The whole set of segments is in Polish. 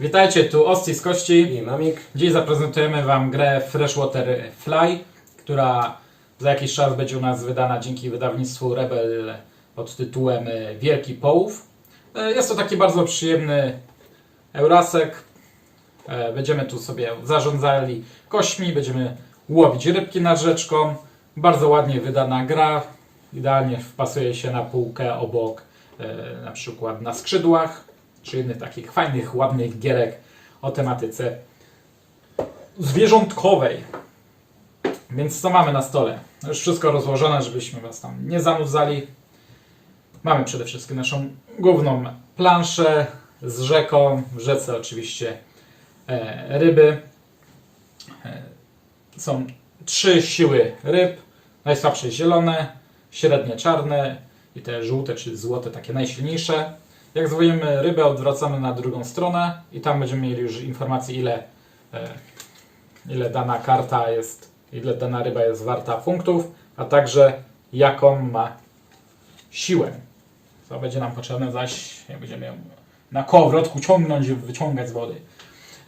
Witajcie, tu Osci z Kości. I mamik. Dziś zaprezentujemy Wam grę Freshwater Fly, która za jakiś czas będzie u nas wydana dzięki wydawnictwu Rebel pod tytułem Wielki Połów. E, Jest to taki bardzo przyjemny Eurasek. E, Będziemy tu sobie zarządzali kośćmi, będziemy łowić rybki nad rzeczką. Bardzo ładnie wydana gra. Idealnie wpasuje się na półkę obok e, na przykład na skrzydłach, czy innych takich fajnych, ładnych gierek o tematyce zwierzątkowej. Więc co mamy na stole? Już wszystko rozłożone, żebyśmy Was tam nie zanudzali. Mamy przede wszystkim naszą główną planszę z rzeką. W rzece oczywiście e, ryby. E, są trzy siły ryb. Najsłabsze zielone, średnie czarne i te żółte czy złote takie najsilniejsze. Jak zwoimy rybę, odwracamy na drugą stronę i tam będziemy mieli już informację ile e, ile dana karta jest, ile dana ryba jest warta punktów, a także jaką ma siłę. Co będzie nam potrzebne zaś, jak będziemy ją na kołowrotku ciągnąć i wyciągać z wody.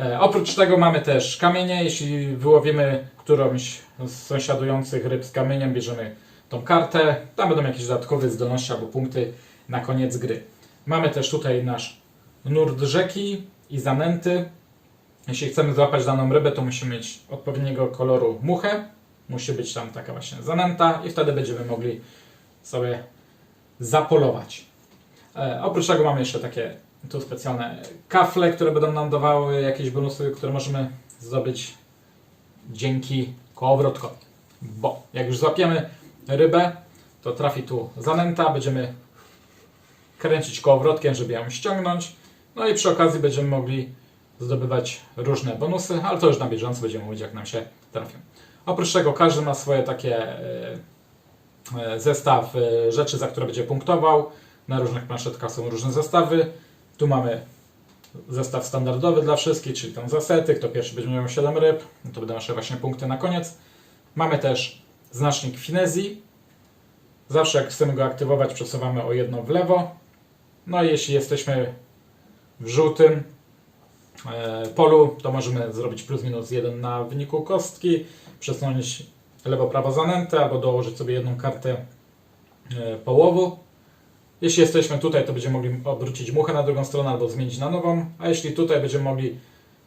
E, oprócz tego mamy też kamienie. Jeśli wyłowimy którąś z sąsiadujących ryb z kamieniem, bierzemy tą kartę. Tam będą jakieś dodatkowe zdolności albo punkty na koniec gry. Mamy też tutaj nasz nurt rzeki i zanęty. Jeśli chcemy złapać daną rybę, to musimy mieć odpowiedniego koloru muchę. Musi być tam taka właśnie zanęta i wtedy będziemy mogli sobie zapolować. E, oprócz tego mamy jeszcze takie tu specjalne kafle, które będą nam dawały jakieś bonusy, które możemy zdobyć dzięki kołowrotkowi. Bo jak już złapiemy rybę, to trafi tu zanęta, będziemy kręcić kołowrotkiem, żeby ją ściągnąć. No i przy okazji będziemy mogli zdobywać różne bonusy, ale to już na bieżąco będziemy mówić, jak nam się trafią. Oprócz tego każdy ma swoje takie e, e, zestaw e, rzeczy, za które będzie punktował. Na różnych planszetkach są różne zestawy. Tu mamy zestaw standardowy dla wszystkich, czyli tam zasety. Kto pierwszy będzie miał 7 ryb, no to będą nasze właśnie punkty na koniec. Mamy też znacznik finezji. Zawsze jak chcemy go aktywować, przesuwamy o jedno w lewo. No i jeśli jesteśmy w żółtym, e, polu, to możemy zrobić plus minus 1 na wyniku kostki, przesunąć lewo-prawo zanętę albo dołożyć sobie jedną kartę e, połowu. Jeśli jesteśmy tutaj, to będziemy mogli obrócić muchę na drugą stronę albo zmienić na nową, a jeśli tutaj będziemy mogli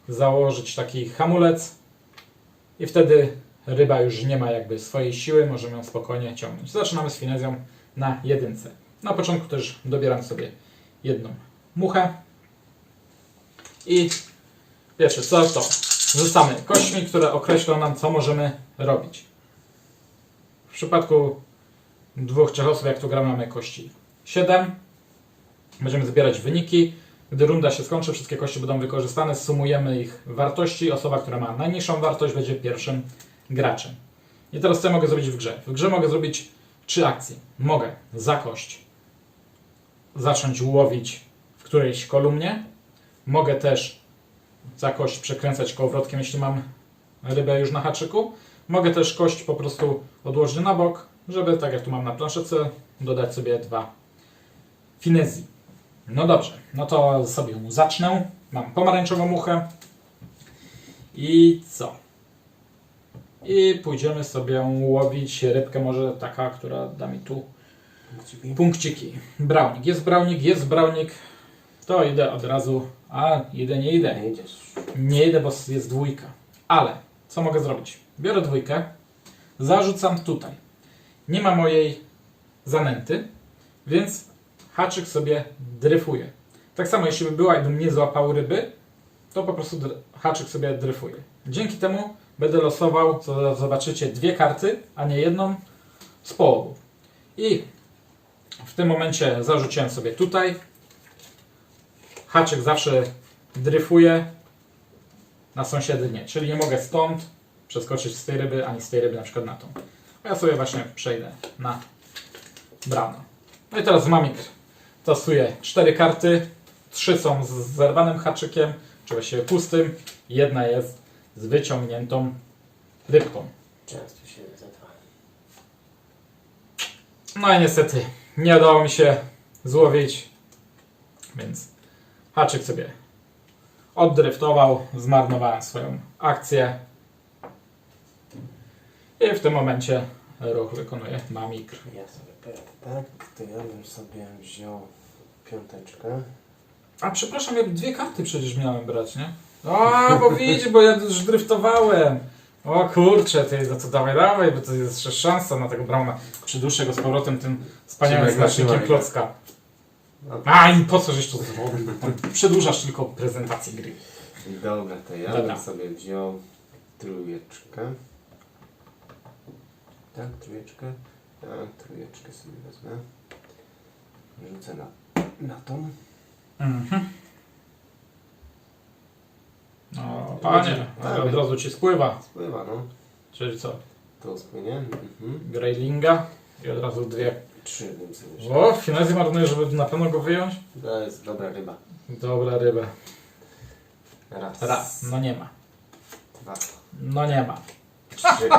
założyć taki hamulec i wtedy ryba już nie ma jakby swojej siły, możemy ją spokojnie ciągnąć. Zaczynamy z finezją na jedynce. Na początku też dobieram sobie jedną muchę i Pierwsze, co to? Rzucamy kośćmi, które określą nam, co możemy robić. W przypadku dwóch, trzech osób, jak tu gramy, mamy kości 7. Będziemy zbierać wyniki. Gdy runda się skończy, wszystkie kości będą wykorzystane, sumujemy ich wartości. Osoba, która ma najniższą wartość, będzie pierwszym graczem. I teraz co ja mogę zrobić w grze? W grze mogę zrobić trzy akcje. Mogę za kość zacząć łowić w którejś kolumnie. Mogę też za kość przekręcać kołowrotkiem, jeśli mam rybę już na haczyku. Mogę też kość po prostu odłożyć na bok, żeby, tak jak tu mam na planszece, dodać sobie dwa finezji. No dobrze, no to sobie zacznę. Mam pomarańczową muchę. I co? I pójdziemy sobie łowić rybkę, może taka, która da mi tu punkciki. Brownik. Jest brownik, jest brownik. To idę od razu. A, idę, nie idę. Nie idziesz. Nie idę, bo jest dwójka. Ale co mogę zrobić? Biorę dwójkę, zarzucam tutaj. Nie ma mojej zanęty, więc haczyk sobie dryfuje. Tak samo, jeśli by była i bym nie złapał ryby, to po prostu haczyk sobie dryfuje. Dzięki temu będę losował, co zobaczycie, dwie karty, a nie jedną z połowu. I w tym momencie zarzuciłem sobie tutaj. Haczyk zawsze dryfuje, na sąsiedy nie. Czyli nie mogę stąd przeskoczyć z tej ryby, ani z tej ryby na przykład na tą. A ja sobie właśnie przejdę na brano. No i teraz mamik tasuje cztery karty. Trzy są z zerwanym haczykiem, czy właściwie pustym. Jedna jest z wyciągniętą rybką. Często się zadawa. No i niestety nie udało mi się złowić, więc haczyk sobie oddryftował, zmarnowałem swoją akcję. I w tym momencie ruch wykonuje Mamikr. Ja sobie powiem tak, to ja bym sobie wziął piąteczkę. A przepraszam, ja dwie karty przecież miałem brać, nie? A, bo widzi, bo ja już dryftowałem. O kurczę, ty, no to dawaj, dawaj, bo to jest jeszcze szansa na tego Brauna. Przyduszę go z powrotem tym wspaniałym Trzymaj go, znacznikiem trzymaj go. klocka. A i po co żeś to zrobił? Przedłużasz tylko prezentację gry. dobra, to ja Dobra. bym sobie wziął trójeczkę. Tak, trójeczkę. Tak, trójeczkę sobie wezmę. Rzucę na, na tą. Mhm. No, panie, ale od razu ci spływa. Spływa, no. Czyli co? To spłynie. Mhm. I od razu dwie. Trzy bym sobie wziął. O, finezji marnuję, żeby na pewno go wyjąć. To jest dobra ryba. Dobra ryba. Raz. Raz, no nie ma. Dwa. No nie ma. Trzy.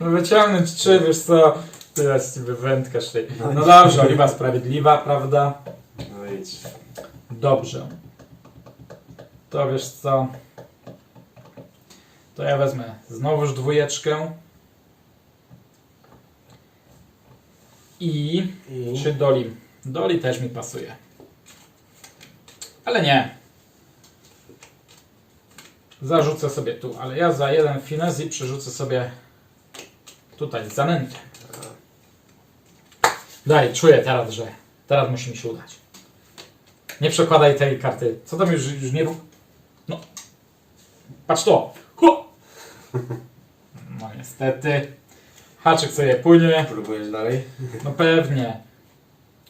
No wyciągnąć trzy, wiesz co? Jest ci wywędkasz tej. No dobrze, oliwa sprawiedliwa, prawda? No idź. Dobrze. To wiesz co? To ja wezmę znowuż dwójeczkę. I I czy Doli? Doli też mi pasuje. Ale nie. Zarzucę sobie tu, ale ja za jeden finezji przerzucę sobie tutaj zanętę. Daj, czuję teraz, że teraz musi mi się udać. Nie przekładaj tej karty. Co tam już, już nie rób? Patrz to. Hu! No niestety. Haczyk sobie płynie. próbujesz dalej? No pewnie.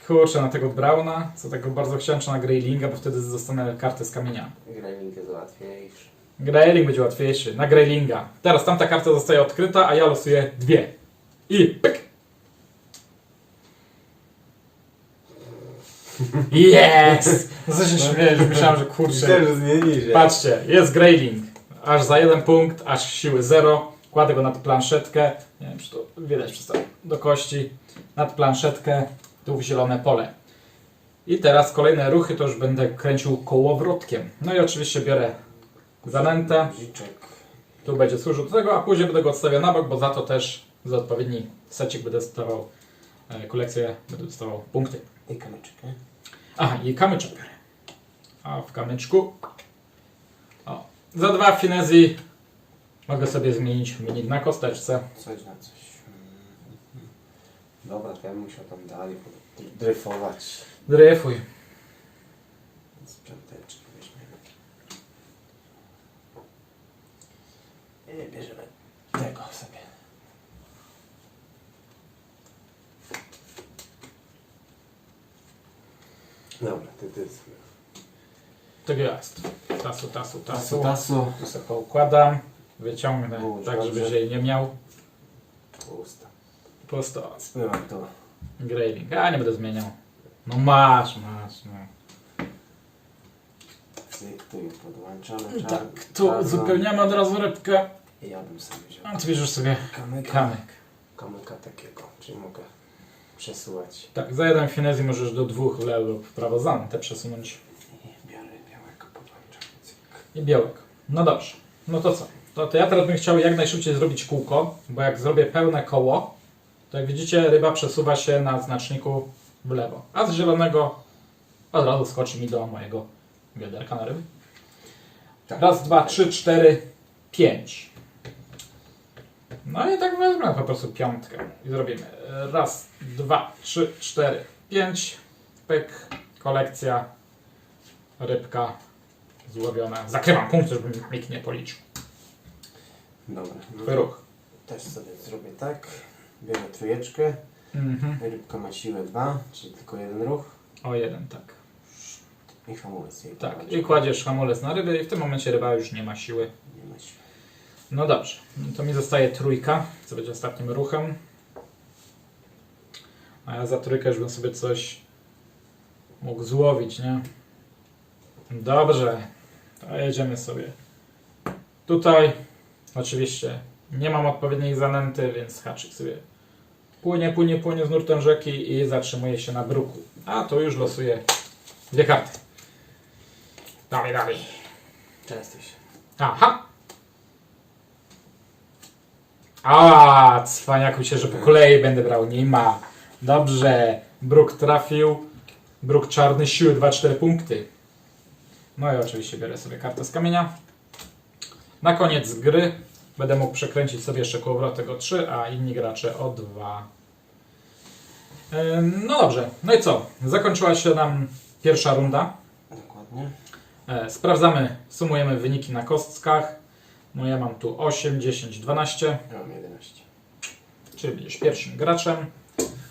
Kurczę, na tego Brauna, co tego bardzo chciałem, czy na Greylinga, bo wtedy dostanę kartę z kamienia. Grailing jest łatwiejszy. Greyling będzie łatwiejszy, na Greylinga. Teraz tamta karta zostaje odkryta, a ja losuję dwie. I pyk! Yes! No co się śmiejesz, myślałem, że kurczę. Myślałem, że zmieni się. Patrzcie, jest Greyling. Aż za jeden punkt, aż siły 0. Kładę go nad planszetkę. Nie wiem, czy to widać przez to do kości. Nad planszetkę, tu w zielone pole. I teraz kolejne ruchy to już będę kręcił kołowrotkiem. No i oczywiście biorę zanętę. Tu będzie służył do tego, a później będę go odstawiał na bok, bo za to też za odpowiedni secik będę dostawał e, kolekcję, będę dostawał punkty. I kamyczek, nie? Aha, i kamyczek biorę. A w kamyczku. Za dwa finezji mogę sobie zmienić wynik na kosteczce. Coś na coś. Dobra, to ja bym musiał tam dalej dryfować. Dryfuj. Z piąteczki weźmiemy. I bierzemy tego sobie. Dobra, ty, ty sobie. Tak jest. Tasu, tasu, tasu. tasu. Wysoko układam. Wyciągnę, tak dobrze. żebyś jej nie miał. Pusta. Prosto. Spływam to. Grailing. Ja nie będę zmieniał. No masz, masz. No. Podłączamy. czar- Tak, tu czarną. uzupełniamy od razu rybkę. I ja bym sobie wziął A ty bierzesz sobie kamyka. kamyk. Kamyka takiego, czyli mogę przesuwać. Tak, za jeden finezji możesz do dwóch w lewo lub w prawo zanętę przesunąć. I biorę białego, podłączam. Cyk. I białek. No dobrze. No to co? To, to ja teraz bym chciał jak najszybciej zrobić kółko, bo jak zrobię pełne koło, to jak widzicie ryba przesuwa się na znaczniku w lewo. A z zielonego od razu skoczy mi do mojego wiaderka na ryby. Tak. Raz, dwa, trzy, cztery, pięć. No i tak wezmę po prostu piątkę i zrobimy. Raz, dwa, trzy, cztery, pięć. Pyk, kolekcja, rybka złowiona. Zakrywam punkt, żeby nikt nie policzył. Dobra. Twój ruch. Też sobie zrobię tak. Biorę trójeczkę. Mhm. Rybka ma siłę 2, czyli tylko jeden ruch. O jeden, tak. I hamulec jej Tak. I kładziesz hamulec na ryby i w tym momencie ryba już nie ma siły. Nie ma siły. No dobrze. No to mi zostaje trójka, co będzie ostatnim ruchem. A ja za trójkę już bym sobie coś mógł złowić, nie? Dobrze. To jedziemy sobie. Tutaj oczywiście nie mam odpowiedniej zanęty, więc haczyk sobie płynie, płynie, płynie z nurtem rzeki i zatrzymuje się na bruku. A tu już losuję dwie karty. Dawaj, dawaj. Częstuj się. Aha! A, cwaniaku się, że po kolei będę brał. Nie ma. Dobrze. Bruk trafił. Bruk czarny siły 2-4 punkty. No i oczywiście biorę sobie kartę z kamienia. Na koniec gry będę mógł przekręcić sobie jeszcze kołowrotek o 3, a inni gracze o 2. Ym, No dobrze. No i co? Zakończyła się nam pierwsza runda. Dokładnie. E, Sprawdzamy, sumujemy wyniki na kostkach. No ja mam tu 8, 10, 12, Ja mam 11. czyli będziesz pierwszym graczem.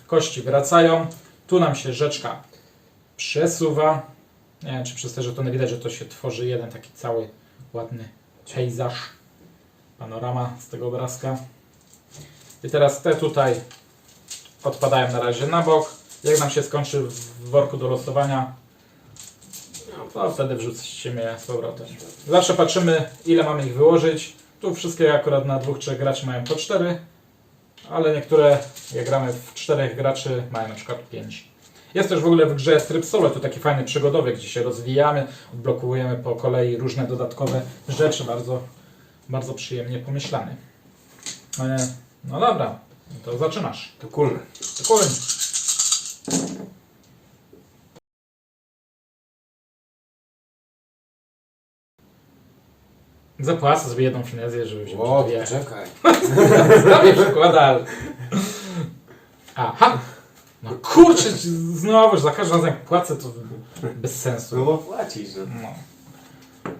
Kości wracają. Tu nam się rzeczka przesuwa. Czy przez te żetony widać, że to się tworzy jeden taki cały ładny pejzaż, panorama z tego obrazka. I teraz te tutaj odpadają na razie na bok. Jak nam się skończy w worku do losowania, to wtedy wrzucimy je z powrotem. Zawsze patrzymy, ile mamy ich wyłożyć. Tu wszystkie akurat na dwóch, trzech graczy mają po cztery, ale niektóre, jak gramy w czterech graczy, mają na przykład pięć. Jest też w ogóle w grze tryb solo, to taki fajny przygodowy, gdzie się rozwijamy, odblokowujemy po kolei różne dodatkowe rzeczy, bardzo, bardzo przyjemnie pomyślany. E, No dobra, to zaczynasz. To kulne. Dokładnie. Zapłacę sobie jedną finezję, żeby wziąć O, dwie. czekaj. Zdrowie przykłada. Aha! No kurczę, znowu, za każdym razem jak płacę, to bez sensu. No bo płacisz, no.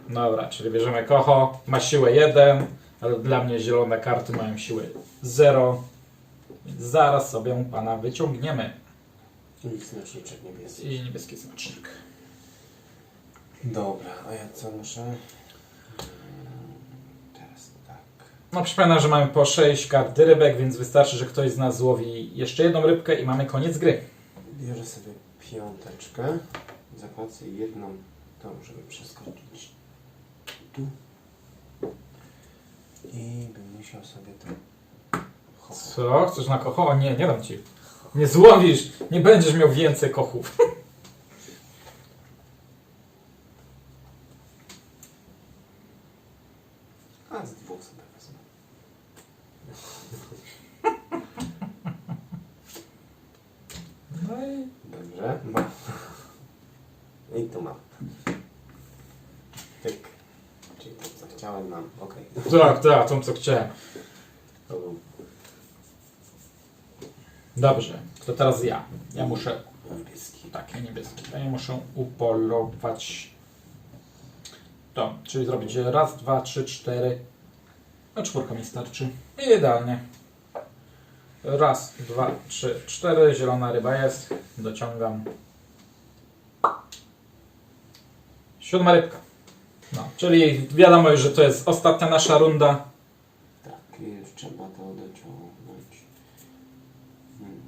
No. Dobra, czyli bierzemy kocho, ma siłę 1, ale dla mnie zielone karty mają siłę 0. Więc zaraz sobie pana wyciągniemy. I znaczniczek niebieski. I niebieski znacznik. Dobra, a ja co muszę? No przypominam, że mamy po 6 kart rybek, więc wystarczy, że ktoś z nas złowi jeszcze jedną rybkę i mamy koniec gry. Biorę sobie piąteczkę. Zapłacę jedną tą, żeby przeskoczyć tu. I bym musiał sobie to... Ho, ho. Co? Chcesz na kocho? O nie, nie dam ci. Nie złowisz, nie będziesz miał więcej kochów. A z dwóch sobie wezmę. No i Dobrze, mam. I tu mam. Tyk. Czyli to co chciałem mam. Okej. tak, tak, tą co chciałem. To był Dobrze, to teraz ja. Ja muszę niebieski. Tak, niebieski. Ja nie muszę upolować to, czyli zrobić raz, dwa, trzy, cztery. No czwórka mi starczy. Idealnie. Raz, dwa, trzy, cztery. Zielona ryba jest. Dociągam. Siódma rybka. No, czyli wiadomo już, że to jest ostatnia nasza runda. Tak, już trzeba to dociągnąć. Hmm.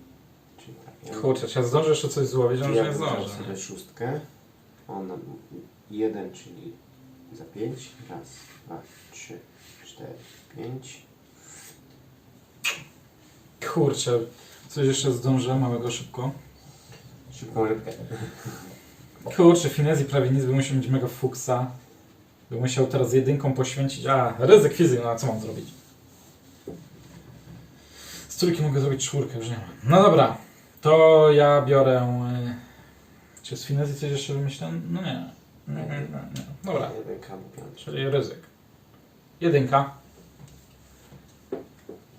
Czyli tak. ja- Kurczę, czy ja zdążę jeszcze coś złowić? Ja nie bym wziął zdążę. sobie szóstkę. Ona jeden, czyli za pięć. Raz, dwa, trzy, cztery, pięć. Kurczę, coś jeszcze zdążę, mamy go szybko. Szybką rybkę. Kurczę, finezji prawie nic, by musiał mieć mega fuksa. By musiał teraz jedynką poświęcić. A, ryzyk fizyk, no a co mam zrobić? Z trójki mogę zrobić czwórkę, już nie ma. No dobra, to ja biorę... y, Czy z finezji coś jeszcze wymyślałem? No nie. Nie, nie, nie. Dobra, Jedynka czyli ryzyk. Jedynka.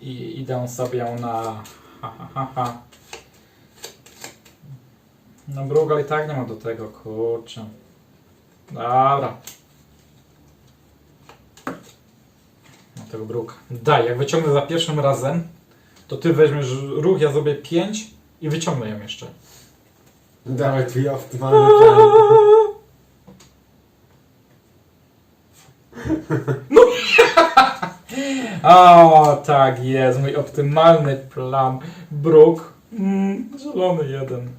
I idę sobie na... Ha, ha, ha, ha. No Brugal i tak nie ma do tego, kurczę. Dobra. Tego Bruka. Daj, jak wyciągnę za pierwszym razem, to ty weźmiesz ruch, ja zrobię 5 i wyciągnę ją jeszcze. Dawaj twój optymalny plan. O, tak jest, mój optymalny plan. Bruk. Mm, zielony jeden.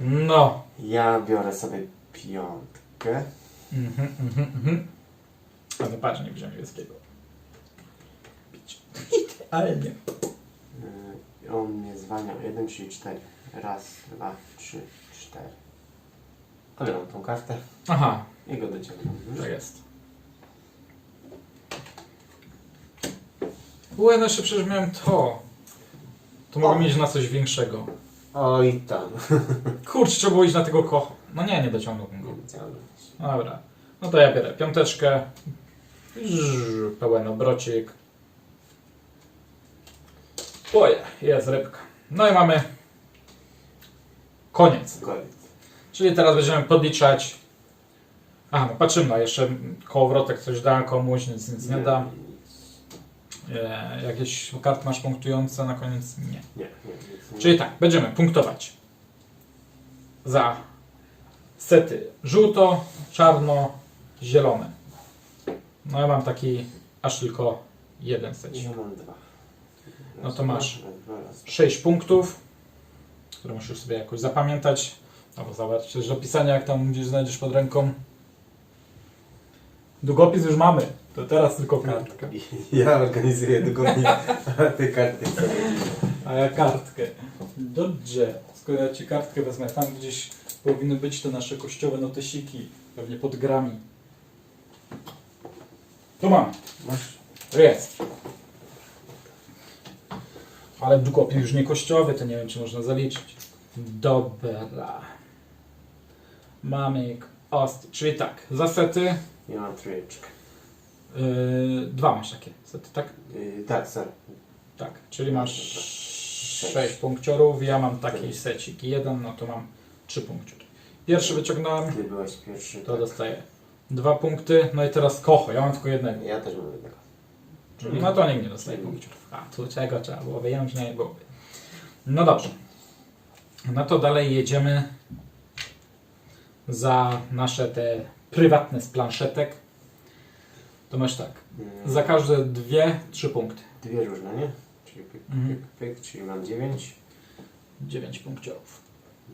No. Ja biorę sobie piątkę. Mhm, mhm, mhm. A patrz, nie wziąłem niebieskiego. Idealnie. Yy, On mnie zwalniał. Jeden, czyli cztery. Raz, dwa, trzy, cztery. Kolejną tą kartę Aha, i go dociągnę. tak jest. Ue, no jeszcze przecież miałem to. To mogę mieć na coś większego. Oj tam. Kurczę, trzeba było iść na tego kocha. No nie, nie dociągnąłbym go. No Dobra. No to ja biorę piąteczkę. Pełen obrocik. Oje, jest rybka. No i mamy koniec. Koniec. Czyli teraz będziemy podliczać. Aha, no patrzymy, no jeszcze kołowrotek coś da komuś, nic, nic nie da. E, jakieś karty masz punktujące, na koniec nie. Nie, nie, nic nie. Czyli tak, będziemy punktować za sety żółto, czarno, zielone. No ja mam taki aż tylko jeden set. Ja mam dwa. No to masz. Raz, dwa, raz. 6 punktów, które musisz sobie jakoś zapamiętać. Albo zobaczyć też do pisania, jak tam gdzieś znajdziesz pod ręką. Długopis już mamy, to teraz tylko kartka. Ja organizuję długopis, a ty karty sobie. A ja kartkę. Dobrze. Skoro ja ci kartkę wezmę, tam gdzieś powinny być te nasze kościowe notesiki. Pewnie pod grami. Tu mam. Masz? To jest. Ale długopis już nie kościowy, to nie wiem, czy można zaliczyć. Dobra. Mamy ost, czyli tak, zasety. Ja mam trójeczkę. Yy, dwa masz takie sety, tak? Yy, tak, sorry. Tak, czyli masz Sześć. 6 punkciorów, ja mam taki secik jeden, no to mam 3 punkciory. Pierwszy wyciągnąłem, Ty byłeś pierwszy. to tak. dostaję dwa punkty, no i teraz kocho, ja mam tylko jednego. Ja też mam jednego. No to nikt nie dostaje punkciorów. A tu czego trzeba było wyjąć, nie byłoby. No dobrze. No to dalej jedziemy za nasze te prywatne z planszetek. To masz tak, Mm, za każde dwie, trzy punkty. Dwie różne, nie? Czyli pyk, Mhm. pyk, pyk, czyli mam dziewięć. 9 punkciorów.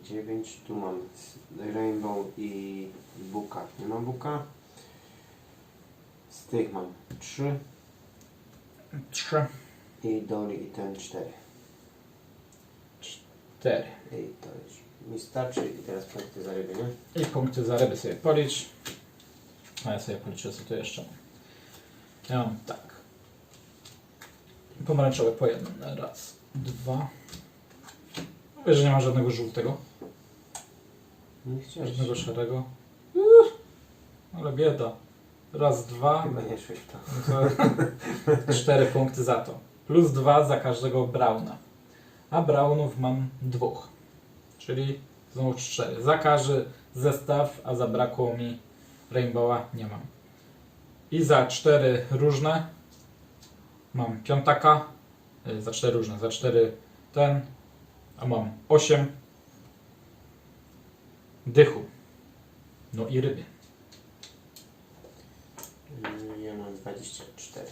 9, tu mam Rainbow i Buka. Nie mam Buka. Z tych mam 3 3, i Dolly i ten 4. 4. I to już mi starczy i teraz punkty za ryby, nie? I punkty za ryby sobie policz. A ja sobie policzę, co tu jeszcze mam. Ja mam tak. Pomarańczowe po jednym. Raz, dwa. Wiesz, że nie ma żadnego żółtego, Nie chciałeś. żadnego szarego. Uff, ale bieda. Raz, dwa. Chyba nie szłeś w to. No to cztery punkty za to. Plus dwa za każdego Brauna. A Braunów mam dwóch. Czyli znowu cztery. Za każdy zestaw, a zabrakło mi Rainbowa, nie mam. I za cztery różne mam piątaka. y, Za cztery różne, za cztery ten. A mam osiem dychu. No i ryby. Ja mam 24.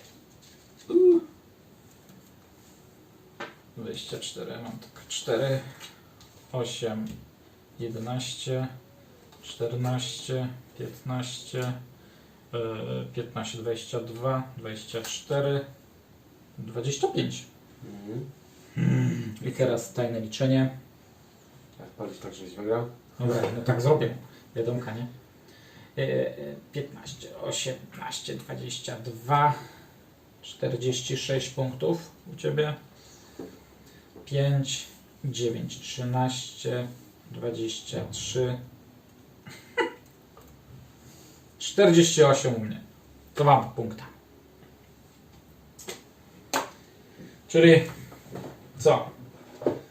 24, mam tak 4, 8, 11, 14, 15, e, 15, 22, 24, 25. Mhm. I teraz tajne liczenie. Powiedz tak, żeś wygrał. Dobra, no tak zrobię. Wiadomka, nie? E, e, 15, 18, 22, 46 punktów u Ciebie. 5, 9, 13, 23, 48 u mnie. To mam punkta. Czyli co?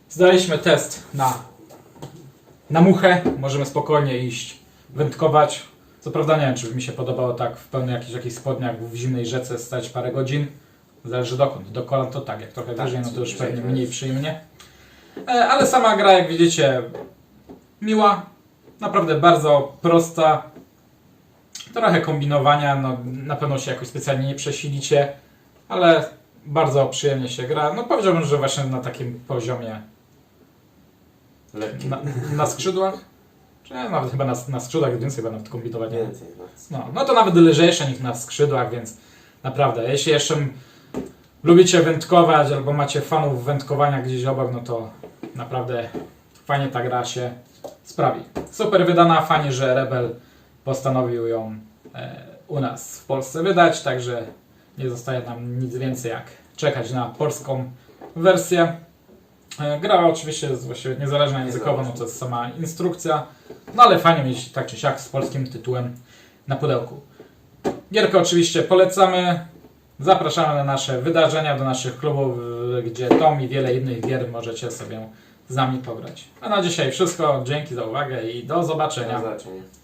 Zdaliśmy test na na muchę, możemy spokojnie iść wędkować. Co prawda nie wiem, czy by mi się podobało tak w pełnych jakichś, jakichś spodniach w zimnej rzece stać parę godzin. Zależy dokąd. Do kolan to tak, jak trochę Tak, wyżej, no to już pewnie mniej przyjemnie. E, Ale sama gra, jak widzicie, miła. Naprawdę bardzo prosta. Trochę kombinowania, no na pewno się jakoś specjalnie nie przesilicie, ale bardzo przyjemnie się gra. No powiedziałbym, że właśnie na takim poziomie na, na skrzydłach? Czy nawet chyba na, na skrzydłach więcej nawet kombinować. Więcej. No. No, no to nawet lżejsze niż na skrzydłach, więc naprawdę, jeśli jeszcze lubicie wędkować albo macie fanów wędkowania gdzieś obok, no to naprawdę fajnie ta gra się sprawi. Super wydana, fajnie, że Rebel postanowił ją e, u nas w Polsce wydać, także nie zostaje nam nic więcej jak czekać na polską wersję. E, Gra oczywiście jest właściwie niezależna językowo, no to jest sama instrukcja, no ale fajnie mieć tak czy siak z polskim tytułem na pudełku. Gierkę oczywiście polecamy. Zapraszamy na nasze wydarzenia, do naszych klubów, gdzie Tom i wiele innych gier możecie sobie z nami pograć. A na dzisiaj wszystko. Dzięki za uwagę i do zobaczenia. Do zobaczenia.